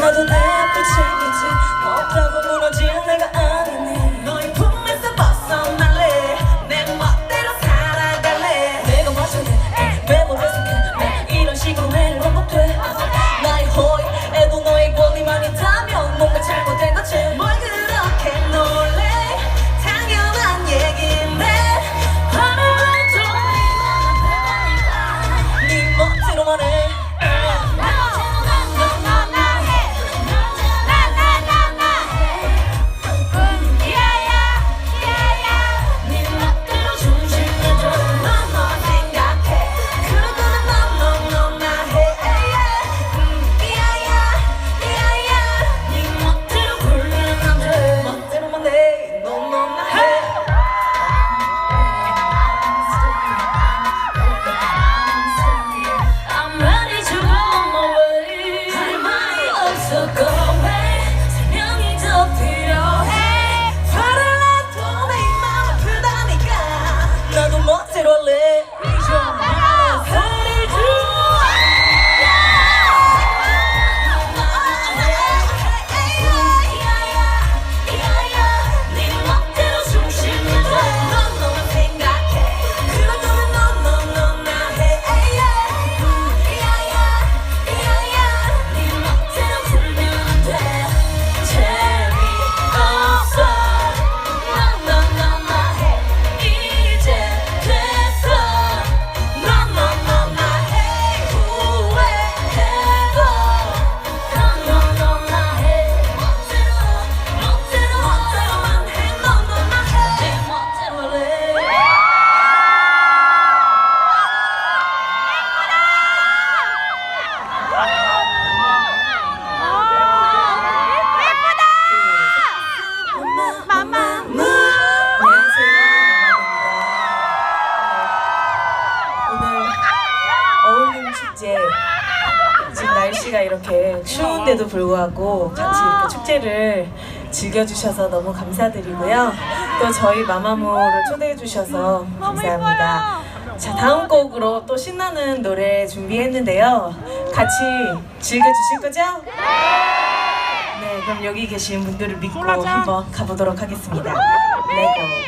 나도 내 빛을 챙기지 못하고 무너진 내가 아니네 불구하고 같이 이렇게 축제를 즐겨주셔서 너무 감사드리고요. 또 저희 마마무를 초대해주셔서 감사합니다. 자, 다음 곡으로 또 신나는 노래 준비했는데요. 같이 즐겨주실 거죠? 네, 그럼 여기 계신 분들을 믿고 한번 가보도록 하겠습니다. 레고.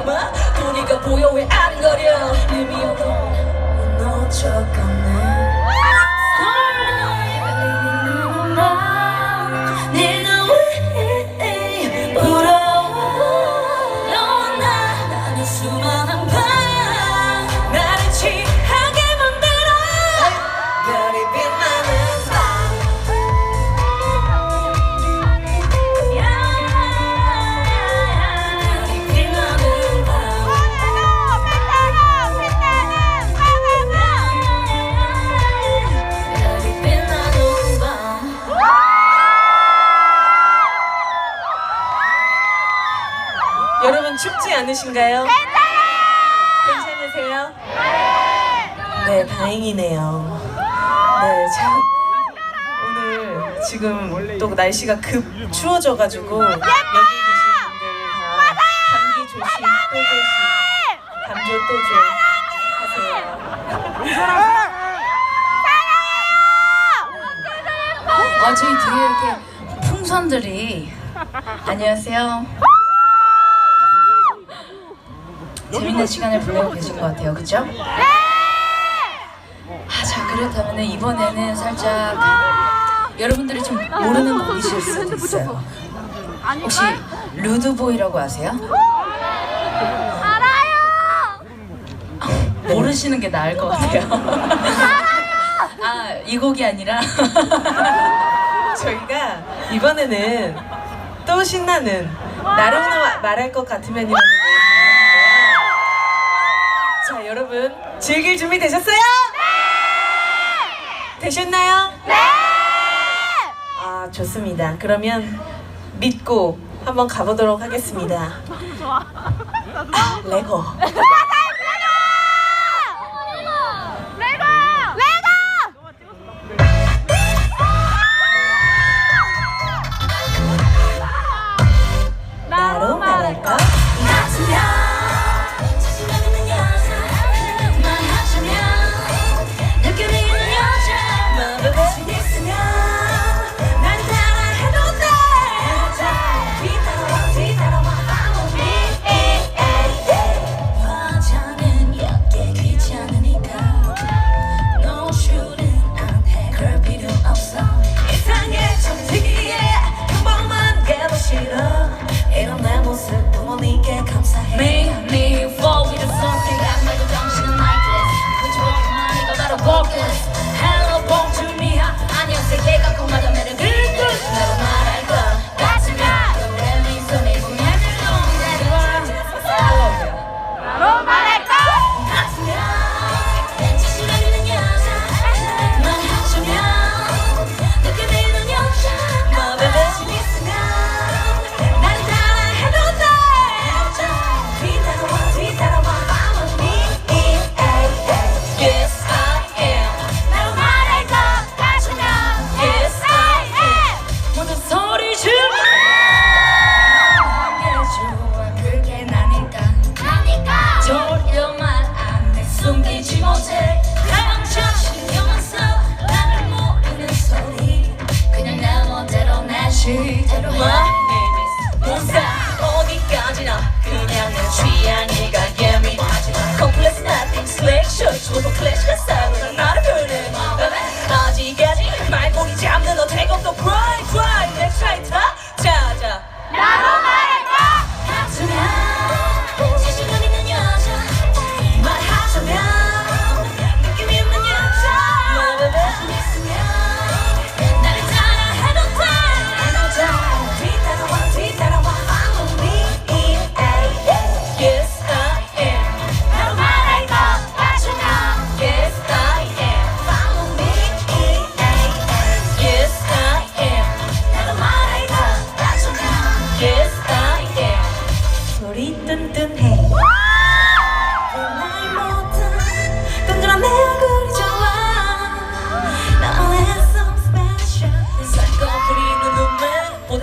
닮아? 분위가 보여 왜 안 거려? 네 미역은 너 척하네. 춥지 않으신가요? 괜찮으세요? 네, 다행이네요. 네, 참 오늘 지금 또 날씨가 급 추워져가지고 여기 계신 분들 다 감기 조심 또 조심, 감조 또 조. 하세요. 아, 저희 뒤에 이렇게 풍선들이 안녕하세요. 재밌는 시간을 보내고 계신 것 같아요, 그죠? 아, 자 그렇다면 이번에는 살짝 여러분들이 좀 모르는 곡이실 수도 있어요. 혹시 루드보이라고 아세요? 모르시는 게 나을 것 같아요. 아, 이 곡이 아니라 저희가 이번에는 또 신나는 나로나 말할 것 같으면이라는 여러분 즐길 준비 되셨어요? 네! 되셨나요? 네! 아 좋습니다. 그러면 믿고 한번 가보도록 하겠습니다. 아, 레고.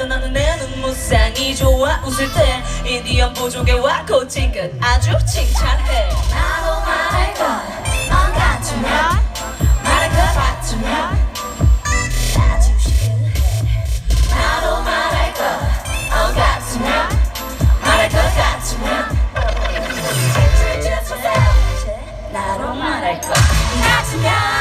나는 내 눈무쌍이 좋아. 웃을 때 인디언 와코 찡긋 아주 칭찬해. 나도 말할 것 같으면 나도 말할 것 같으면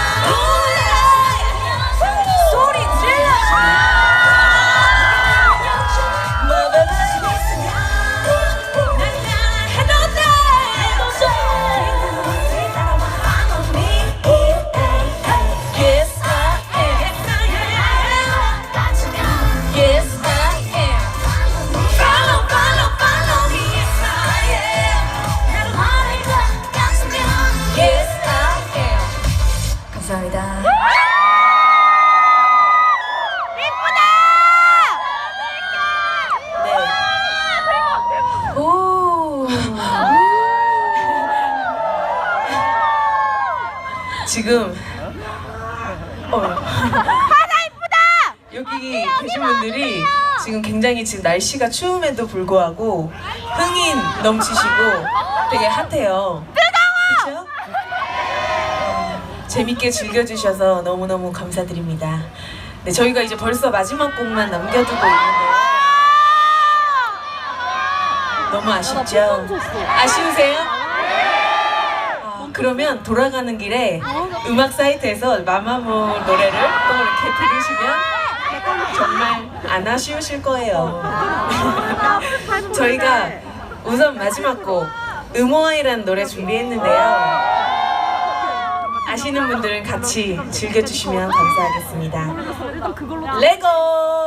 굉장히 지금 날씨가 추움에도 불구하고 흥인 넘치시고 되게 핫해요. 뜨거워! 어, 재밌게 즐겨주셔서 너무너무 감사드립니다. 네, 저희가 이제 벌써 마지막 곡만 남겨두고 있는데요. 너무 아쉽죠? 아쉬우세요? 어, 그러면 돌아가는 길에 음악 사이트에서 마마무 노래를 또 이렇게 들으시면 정말 안 아쉬우실 거예요. 저희가 우선 마지막 곡 음호아이라는 노래 준비했는데요. 아시는 분들은 같이 즐겨주시면 감사하겠습니다. 레고!